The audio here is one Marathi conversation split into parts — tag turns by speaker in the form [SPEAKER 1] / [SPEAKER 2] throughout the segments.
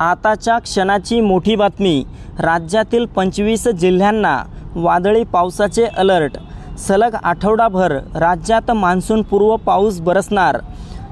[SPEAKER 1] आताच्या क्षणाची मोठी बातमी. राज्यातील पंचवीस जिल्ह्यांना वादळी पावसाचे अलर्ट. सलग आठवडाभर राज्यात मान्सूनपूर्व पाऊस बरसणार.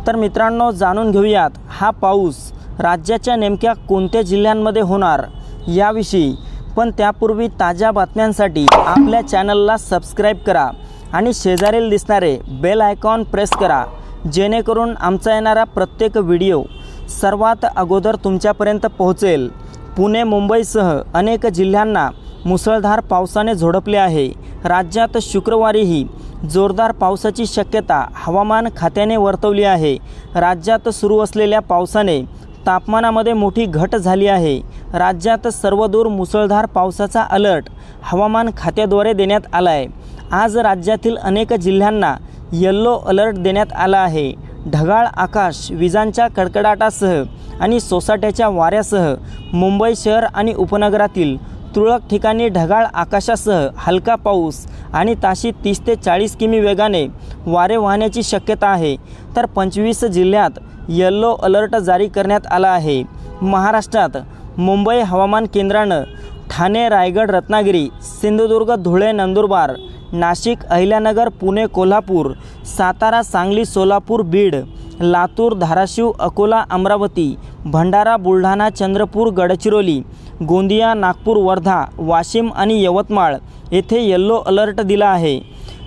[SPEAKER 1] तर मित्रांनो जाणून घेऊयात हा पाऊस राज्याच्या नेमक्या कोणत्या जिल्ह्यांमध्ये होणार याविषयी. पण त्यापूर्वी ताज्या बातम्यांसाठी आपल्या चॅनलला सबस्क्राईब करा आणि शेजारील दिसणारे बेल आयकॉन प्रेस करा जेणेकरून आमचा येणारा प्रत्येक व्हिडिओ सर्वात अगोदर तुमच्यापर्यंत पोहोचेल. पुणे मुंबईसह अनेक जिल्ह्यांना मुसळधार पावसाने झोडपले आहे. राज्यात शुक्रवारीही जोरदार पावसाची शक्यता हवामान खात्याने वर्तवली आहे. राज्यात सुरू असलेल्या पावसाने तापमानामध्ये मोठी घट झाली आहे. राज्यात सर्वदूर मुसळधार पावसाचा अलर्ट हवामान खात्याद्वारे देण्यात आला आहे आज राज्यातील अनेक जिल्ह्यांना येल्लो अलर्ट देण्यात आला आहे. ढगाळ आकाश विजांच्या कडकडाटासह आणि सोसाट्याच्या वाऱ्यासह मुंबई शहर आणि उपनगरातील तुरळक ठिकाणी ढगाळ आकाशासह हलका पाऊस आणि ताशी तीस ते चाळीस किमी वेगाने वारे वाहण्याची शक्यता आहे. तर पंचवीस जिल्ह्यात येल्लो अलर्ट जारी करण्यात आला आहे. महाराष्ट्रात मुंबई हवामान केंद्रानं ठाणे रायगड रत्नागिरी सिंधुदुर्ग धुळे नंदुरबार नाशिक अहिल्यानगर पुणे कोल्हापूर सातारा सांगली सोलापूर बीड लातूर धाराशिव अकोला अमरावती भंडारा बुलढाणा चंद्रपूर गडचिरोली गोंदिया नागपूर वर्धा वाशिम आणि यवतमाळ येथे येल्लो अलर्ट दिला आहे.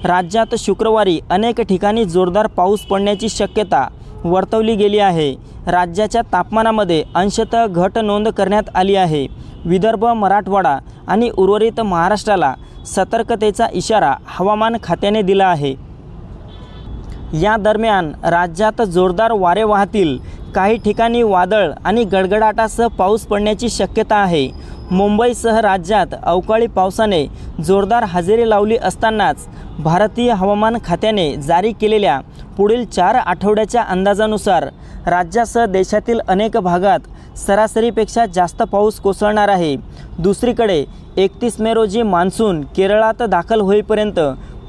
[SPEAKER 1] राज्यात शुक्रवारी अनेक ठिकाणी जोरदार पाऊस पडण्याची शक्यता वर्तवली गेली आहे. राज्याच्या तापमानामध्ये अंशतः घट नोंद करण्यात आली आहे. विदर्भ मराठवाडा आणि उर्वरित महाराष्ट्राला सतर्कतेचा इशारा हवामान खात्याने दिला आहे. या दरम्यान राज्यात जोरदार वारे वाहतील. काही ठिकाणी वादळ आणि गडगडाटासह पाऊस पडण्याची शक्यता आहे. मुंबईसह राज्यात अवकाळी पावसाने जोरदार हजेरी लावली असतानाच भारतीय हवामान खात्याने जारी केलेल्या पुढील चार आठवड्याच्या अंदाजानुसार राज्यासह देशातील अनेक भागात सरासरीपेक्षा जास्त पाऊस कोसळणार आहे. दुसरीकडे एकतीस मे रोजी मान्सून केरळात दाखल होईपर्यंत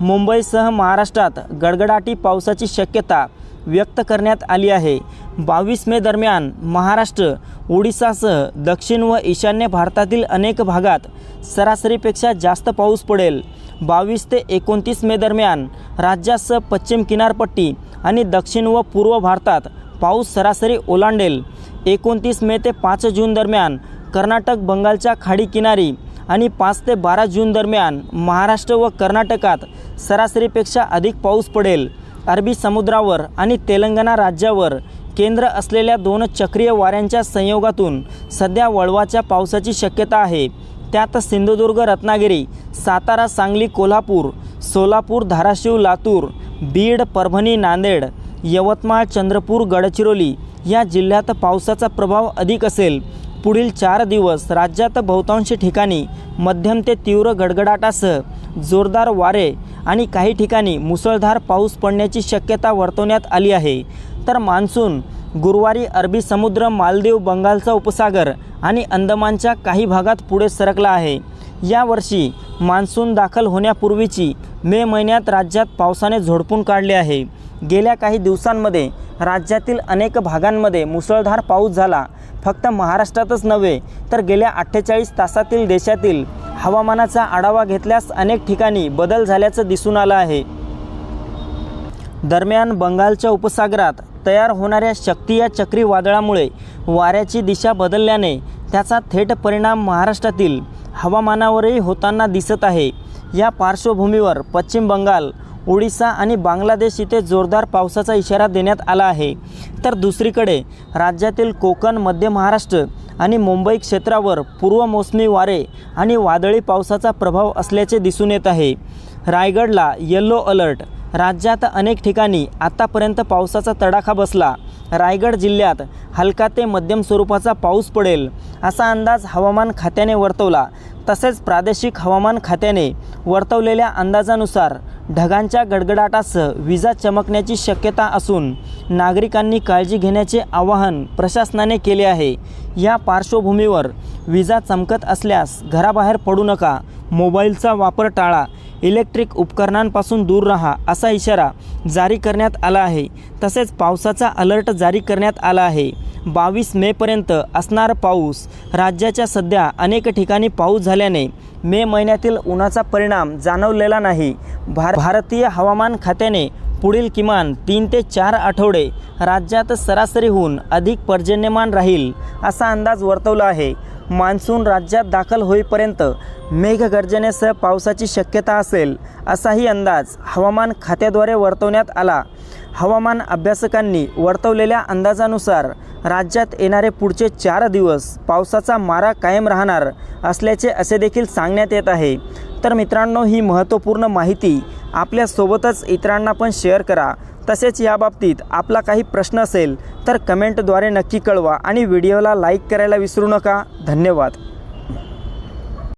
[SPEAKER 1] मुंबईसह महाराष्ट्रात गडगडाटी पावसाची शक्यता व्यक्त करण्यात आली आहे. बावीस मे दरम्यान महाराष्ट्र ओडिसासह दक्षिण व ईशान्य भारतातील अनेक भागात सरासरीपेक्षा जास्त पाऊस पडेल. बावीस ते एकोणतीस मे दरम्यान राज्यासह पश्चिम किनारपट्टी आणि दक्षिण व पूर्व भारतात पाऊस सरासरी ओलांडेल. एकोणतीस मे ते पाच जून दरम्यान कर्नाटक बंगालच्या खाडी किनारी आणि पाच ते बारा जून दरम्यान महाराष्ट्र व कर्नाटकात सरासरीपेक्षा अधिक पाऊस पडेल. अरबी समुद्रावर आणि तेलंगणा राज्यावर केंद्र असलेल्या दोन चक्रीय वाऱ्यांच्या संयोगातून सध्या वळवाच्या पावसाची शक्यता आहे. त्यात सिंधुदुर्ग रत्नागिरी सातारा सांगली कोल्हापूर सोलापूर धाराशिव लातूर बीड परभणी नांदेड यवतमाळ चंद्रपूर गडचिरोली या जिल्ह्यात पावसाचा प्रभाव अधिक असेल. पुढील चार दिवस राज्यात बहुतांश ठिकाणी मध्यम ते तीव्र गडगडाटासह जोरदार वारे आणि काही ठिकाणी मुसळधार पाऊस पडण्याची शक्यता वर्तवण्यात आली आहे. तर मान्सून गुरुवारी अरबी समुद्र मालदीव बंगालचा उपसागर आणि अंदमानच्या काही भागात पुढे सरकला आहे. यावर्षी मान्सून दाखल होण्यापूर्वीची मे महिन्यात राज्यात पावसाने झोडपून काढले आहे. गेल्या काही दिवसांमध्ये राज्यातील अनेक भागांमध्ये मुसळधार पाऊस झाला. फक्त महाराष्ट्रातच नव्हे तर गेल्या अठ्ठेचाळीस तासातील देशातील हवामानाचा आढावा घेतल्यास अनेक ठिकाणी बदल झाल्याचं दिसून आलं आहे. दरम्यान बंगालच्या उपसागरात तयार होणाऱ्या शक्ती या चक्रीवादळामुळे वाऱ्याची दिशा बदलल्याने त्याचा थेट परिणाम महाराष्ट्रातील हवामानावरही होताना दिसत आहे. या पार्श्वभूमीवर पश्चिम बंगाल ओडिसा आणि बांगलादेश इथे जोरदार पावसाचा इशारा देण्यात आला आहे. तर दुसरीकडे राज्यातील कोकण मध्य महाराष्ट्र आणि मुंबई क्षेत्रावर पूर्व मोसमी वारे आणि वादळी पावसाचा प्रभाव असल्याचे दिसून येत आहे. रायगडला येल्लो अलर्ट राज्यात अनेक ठिकाणी आतापर्यंत पावसाचा तडाखा बसला. रायगड जिल्ह्यात हलका ते मध्यम स्वरूपाचा पाऊस पडेल असा अंदाज हवामान खात्याने वर्तवला. तसेच प्रादेशिक हवामान खात्याने वर्तवलेल्या अंदाजानुसार ढगांच्या गडगडाटासह विजा चमकण्याची शक्यता असून नागरिकांनी काळजी घेण्याचे आवाहन प्रशासनाने केले आहे. या पार्श्वभूमीवर विजा चमकत असल्यास घराबाहेर पडू नका मोबाईलचा वापर टाळा इलेक्ट्रिक उपकरणांपासून दूर राहा असा इशारा जारी करण्यात आला आहे. तसेच पावसाचा अलर्ट जारी करण्यात आला आहे. बावीस मेपर्यंत असणार पाऊस. राज्याच्या सध्या अनेक ठिकाणी पाऊस झाल्याने मे महिन्यातील उन्हाचा परिणाम जाणवलेला नाही. भार भारतीय हवामान खात्याने पुढील किमान तीन ते चार आठवडे राज्यात सरासरीहून अधिक पर्जन्यमान राहील असा अंदाज वर्तवला आहे. मान्सून राज्यात दाखल होईपर्यंत मेघगर्जनेसह पावसाची शक्यता असेल असाही अंदाज हवामान खात्याद्वारे वर्तवण्यात आला. हवामान अभ्यासकांनी वर्तवलेल्या अंदाजानुसार राज्यात येणारे पुढचे चार दिवस पावसाचा मारा कायम राहणार असल्याचे असे देखील सांगण्यात येत आहे. तर मित्रांनो ही महत्त्वपूर्ण माहिती आपल्यासोबतच इतरांना पण शेअर करा. तसेच याबाबतीत आपला काही प्रश्न असेल तर कमेंटद्वारे नक्की कळवा आणि व्हिडिओला लाईक करायला विसरू नका. धन्यवाद.